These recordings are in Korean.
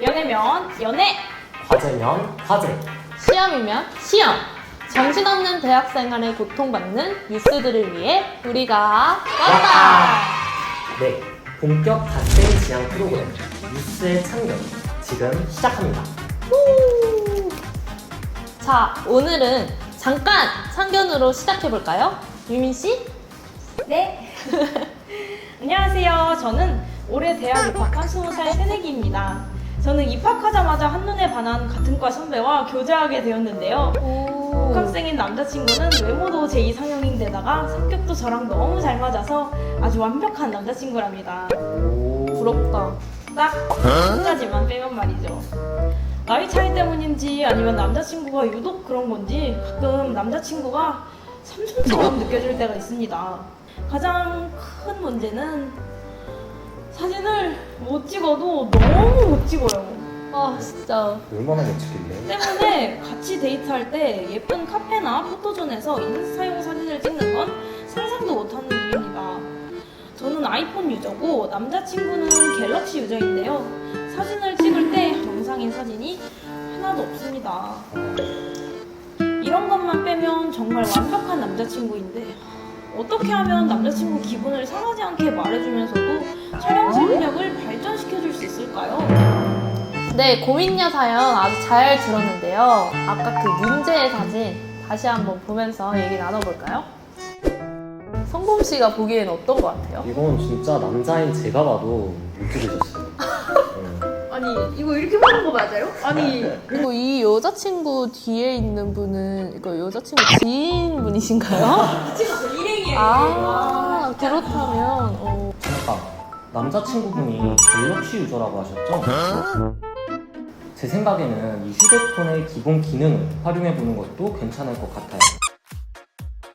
연애면 연애. 과제면 과제. 시험이면 시험. 정신없는 대학 생활에 고통받는 뉴스들을 위해 우리가 왔다. 네, 본격 갓생 지향 프로그램 뉴스의 참견 지금 시작합니다. 자, 오늘은 잠깐 참견으로 시작해 볼까요? 유민 씨? 네. 안녕하세요. 저는 올해 대학 입학한 20살 새내기입니다. 저는 입학하자마자 한눈에 반한 같은 과 선배와 교제하게 되었는데요. 오. 복학생인 남자친구는 외모도 제 이상형인데다가 성격도 저랑 너무 잘 맞아서 아주 완벽한 남자친구랍니다. 부럽다. 딱 한 가지만 빼면 말이죠. 나이 차이 때문인지 아니면 남자친구가 유독 그런 건지 가끔 남자친구가 삼촌처럼 느껴질 때가 있습니다. 가장 큰 문제는 사진을 못 찍어도 너무 못 찍어요. 아, 진짜. 얼마나 못 찍길래? 때문에 같이 데이트할 때 예쁜 카페나 포토존에서 인스타용 사진을 찍는 건 상상도 못하는 일입니다. 저는 아이폰 유저고 남자친구는 갤럭시 유저인데요. 사진을 찍을 때 정상인 사진이 하나도 없습니다. 이런 것만 빼면 정말 완벽한 남자친구인데 어떻게 하면 남자친구 기분을 상하지 않게 말해주면서도 촬영 실력을 발전시켜줄 수 있을까요? 네, 고민녀 사연 아주 잘 들었는데요. 아까 그 문제의 사진 다시 한번 보면서 얘기 나눠볼까요? 성범 씨가 보기엔 어떤 것 같아요? 이건 진짜 남자인 제가 봐도 못 찍으셨어요. 이거 이렇게 보는 거 맞아요? 아니 그리고 이 여자친구 뒤에 있는 분은 이거 여자친구 지인분이신가요? 친구 일행이에요. 아, 그렇다면 어, 잠깐 남자친구분이 갤럭시 유저라고 하셨죠? 제 생각에는 이 휴대폰의 기본 기능을 활용해 보는 것도 괜찮을 것 같아요.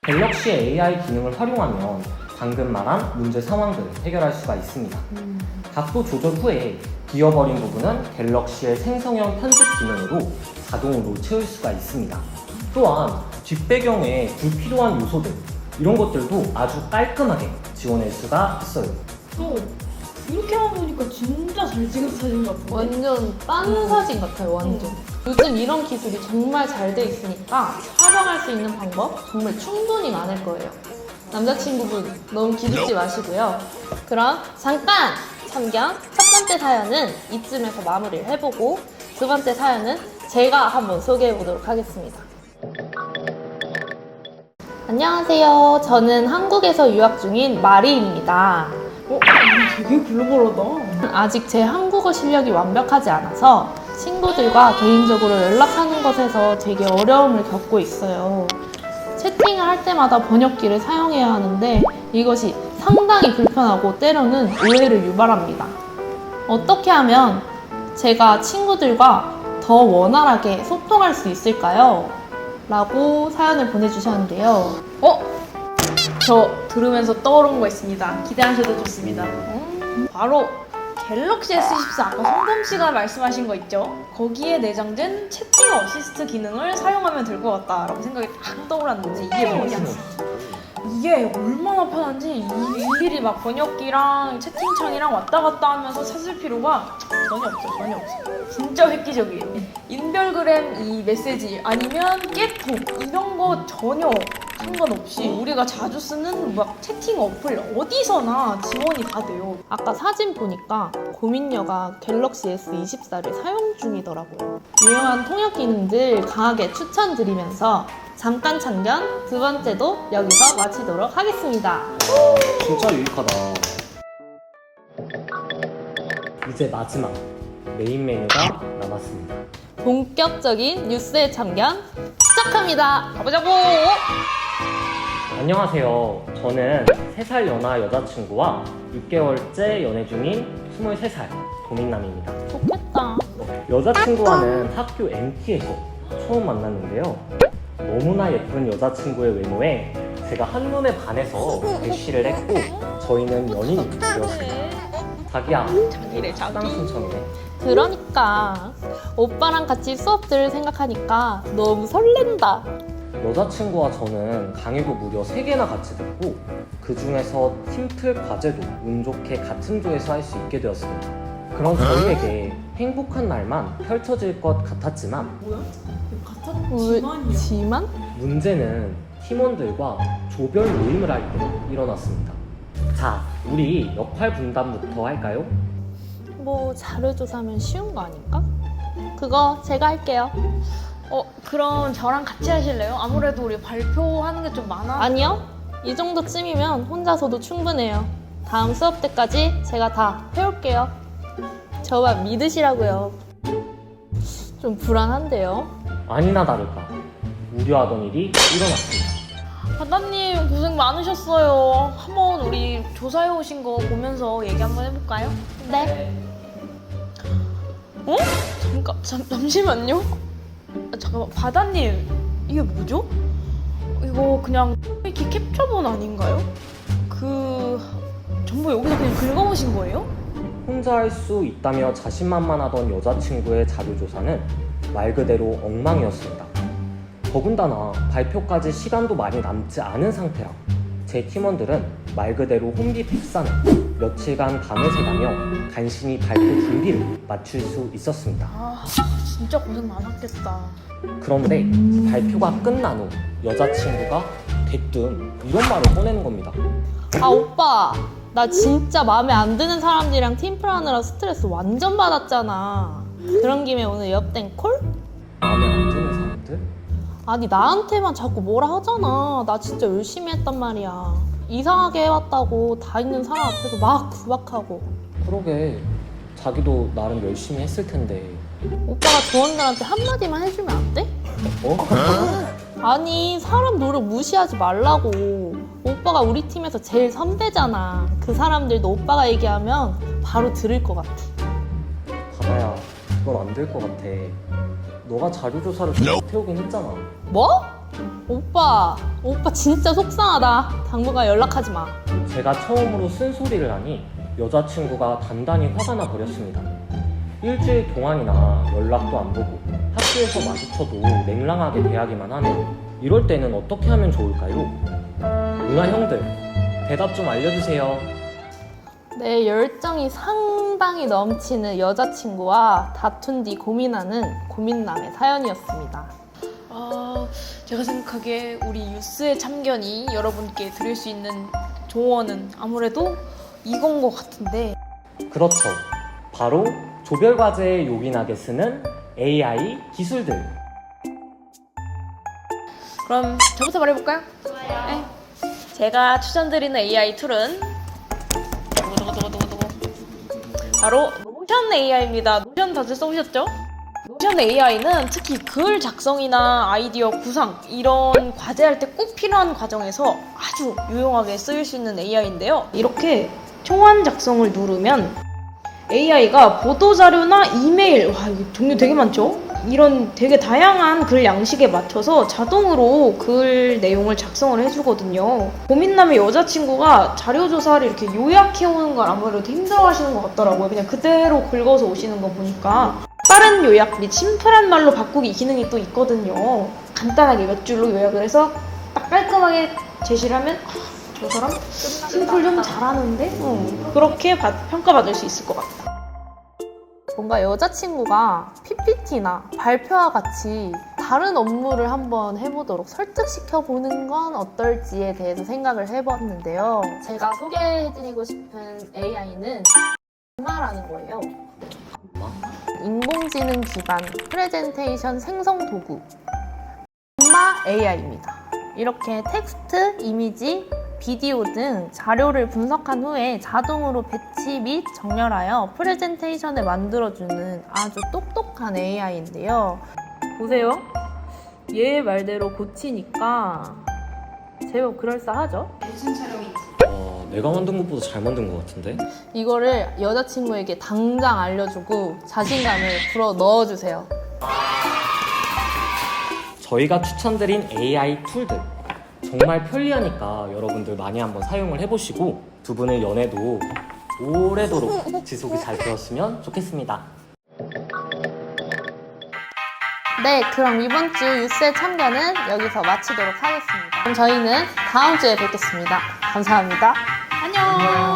갤럭시의 AI 기능을 활용하면 방금 말한 문제 상황들을 해결할 수가 있습니다. 각도 조절 후에 비어버린 부분은 갤럭시의 생성형 편집 기능으로 자동으로 채울 수가 있습니다. 또한 뒷배경에 불필요한 요소들 이런 것들도 아주 깔끔하게 지원할 수가 있어요. 또 이렇게 만 보니까 진짜 잘 찍은 사진 같은데. 완전 딴 사진 같아요, 완전. 요즘 이런 기술이 정말 잘 돼 있으니까 촬영할 수 있는 방법 정말 충분히 많을 거예요. 남자친구분 너무 기죽지 마시고요. 그럼 잠깐 참견. 첫 번째 사연은 이쯤에서 마무리를 해보고 두 번째 사연은 제가 한번 소개해 보도록 하겠습니다. 안녕하세요. 저는 한국에서 유학 중인 마리입니다. 어? 되게 글로벌하다. 아직 제 한국어 실력이 완벽하지 않아서 친구들과 개인적으로 연락하는 것에서 되게 어려움을 겪고 있어요. 채팅을 할 때마다 번역기를 사용해야 하는데 이것이 상당히 불편하고 때로는 오해를 유발합니다. 어떻게 하면 제가 친구들과 더 원활하게 소통할 수 있을까요? 라고 사연을 보내주셨는데요. 어? 저 들으면서 떠오른 거 있습니다. 기대하셔도 좋습니다. 바로 갤럭시 S24 아까 송범 씨가 말씀하신 거 있죠? 거기에 내장된 채팅 어시스트 기능을 사용하면 될 것 같다라고 생각이 딱 떠올랐는데 이게 뭐냐? 이게 얼마나 편한지 이- 일일이 막 번역기랑 채팅창이랑 왔다 갔다 하면서 찾을 필요가 전혀 없어 전혀 없어 진짜 획기적이에요 인별그램 이 메시지 아니면 깨톡 이런 거 전혀 상관없이 우리가 자주 쓰는 막 채팅 어플 어디서나 지원이 다 돼요 아까 사진 보니까 고민녀가 갤럭시 S24를 사용 중이더라고요. 유용한 통역 기능들 강하게 추천드리면서 잠깐 참견 두 번째도 여기서 마치도록 하겠습니다. 진짜 유익하다. 이제 마지막 메인 메뉴가 남았습니다. 본격적인 뉴스의 참견 시작합니다. 가보자고! 안녕하세요. 저는 3살 연하 여자친구와 6개월째 연애 중인 23살 도민남입니다. 좋겠다. 여자친구와는 학교 MT에서 처음 만났는데요. 너무나 예쁜 여자친구의 외모에 제가 한눈에 반해서 대시를 했고 저희는 연인이 되었습니다. 자기야, 자기래 자기 사랑 신청해. 그러니까 오빠랑 같이 수업 들을 생각하니까 너무 설렌다. 여자친구와 저는 강의도 무려 3개나 같이 듣고 그 중에서 팀플 과제도 운 좋게 같은 조에서 할 수 있게 되었습니다. 그럼 저희에게 행복한 날만 펼쳐질 것 같았지만 왜, 지만? 문제는 팀원들과 조별 모임을 할 때 일어났습니다. 자, 우리 역할 분담부터 할까요? 뭐 자료조사면 쉬운 거 아닐까? 그거 제가 할게요. 어 그럼 저랑 같이 하실래요? 아무래도 우리 발표하는 게 좀 많아. 아니요. 이 정도쯤이면 혼자서도 충분해요. 다음 수업 때까지 제가 다 해올게요. 저만 믿으시라고요. 좀 불안한데요. 아니나 다를까 우려하던 일이 일어났습니다. 바다님 고생 많으셨어요. 한번 우리 조사해 오신 거 보면서 얘기 한번 해볼까요? 네. 어? 잠깐 잠, 잠시만요. 아, 잠깐만 바다님 이게 뭐죠? 이거 그냥 이렇게 캡처본 아닌가요? 그 전부 여기서 그냥 긁어오신 거예요? 혼자 할 수 있다며 자신만만하던 여자친구의 자료조사는 말 그대로 엉망이었습니다. 더군다나 발표까지 시간도 많이 남지 않은 상태라 제 팀원들은 말 그대로 혼비백산에 며칠간 밤을 새가며 간신히 발표 준비를 마칠 수 있었습니다. 아 진짜 고생 많았겠다. 그런데 발표가 끝난 후 여자친구가 대뜸 이런 말을 꺼내는 겁니다. 아, 오빠. 나 진짜 마음에 안 드는 사람들이랑 팀플하느라 스트레스 완전 받았잖아. 그런 김에 오늘 옆땡 콜? 마음에 안 드는 사람들? 아니 나한테만 자꾸 뭐라 하잖아. 나 진짜 열심히 했단 말이야. 이상하게 해왔다고 다 있는 사람 앞에서 막 구박하고. 그러게 자기도 나름 열심히 했을 텐데 오빠가 조원들한테 한마디만 해주면 안 돼? 어? 아니 사람 노력 무시하지 말라고. 오빠가 우리 팀에서 제일 선배잖아. 그 사람들도 오빠가 얘기하면 바로 들을 것 같아. 바다야 그건 안 될 것 같아 너가 자료조사를 좀 못해오긴 했잖아 뭐? 오빠, 오빠 진짜 속상하다. 당분간 연락하지 마. 제가 처음으로 쓴소리를 하니 여자친구가 단단히 화가 나 버렸습니다 일주일 동안이나 연락도 안 보고 학교에서 마주쳐도 냉랭하게 대하기만 하네 이럴 때는 어떻게 하면 좋을까요? 누나 형들 대답 좀 알려주세요 내 열정이 상당히 넘치는 여자친구와 다툰 뒤 고민하는 고민남의 사연이었습니다. 아, 제가 생각하기에 우리 뉴스의 참견이 여러분께 드릴 수 있는 조언은 아무래도 이건 것 같은데 그렇죠. 바로 조별 과제에 요긴하게 쓰는 AI 기술들. 그럼 저부터 말해볼까요? 네. 제가 추천드리는 AI 툴은. 바로 노션 AI입니다. 노션 다들 써보셨죠? 노션 AI는 특히 글 작성이나 아이디어 구상 이런 과제할 때 꼭 필요한 과정에서 아주 유용하게 쓰일 수 있는 AI인데요. 이렇게 초안 작성을 누르면 AI가 보도자료나 이메일, 와, 이거 종류 되게 많죠? 이런 되게 다양한 글 양식에 맞춰서 자동으로 글 내용을 작성을 해주거든요. 고민남의 여자친구가 자료조사를 이렇게 요약해오는 걸 아무래도 힘들어 하시는 것 같더라고요. 그냥 그대로 긁어서 오시는 거 보니까. 빠른 요약 및 심플한 말로 바꾸기 기능이 또 있거든요. 간단하게 몇 줄로 요약을 해서 딱 깔끔하게 제시를 하면 아, 저 사람 심플 좀 잘하는데? 어, 그렇게 받- 평가받을 수 있을 것 같다. 뭔가 여자친구가 PPT나 발표와 같이 다른 업무를 한번 해보도록 설득시켜 보는 건 어떨지에 대해서 생각을 해봤는데요. 제가 소개해드리고 싶은 AI는 마라는 거예요. 인공지능 기반 프레젠테이션 생성 도구 마 AI입니다. 이렇게 텍스트, 이미지, 비디오 등 자료를 분석한 후에 자동으로 배치 및 정렬하여 프레젠테이션을 만들어주는 아주 똑똑한 AI인데요. 보세요. 얘 말대로 고치니까 제법 그럴싸하죠? 어, 내가 만든 것보다 잘 만든 것 같은데? 이거를 여자친구에게 당장 알려주고 자신감을 불어 넣어주세요. 저희가 추천드린 AI 툴들. 정말 편리하니까 여러분들 많이 한번 사용을 해보시고 두 분의 연애도 오래도록 지속이 잘 되었으면 좋겠습니다. 네, 그럼 이번 주 뉴스의 참견은 여기서 마치도록 하겠습니다. 그럼 저희는 다음 주에 뵙겠습니다. 감사합니다. 안녕!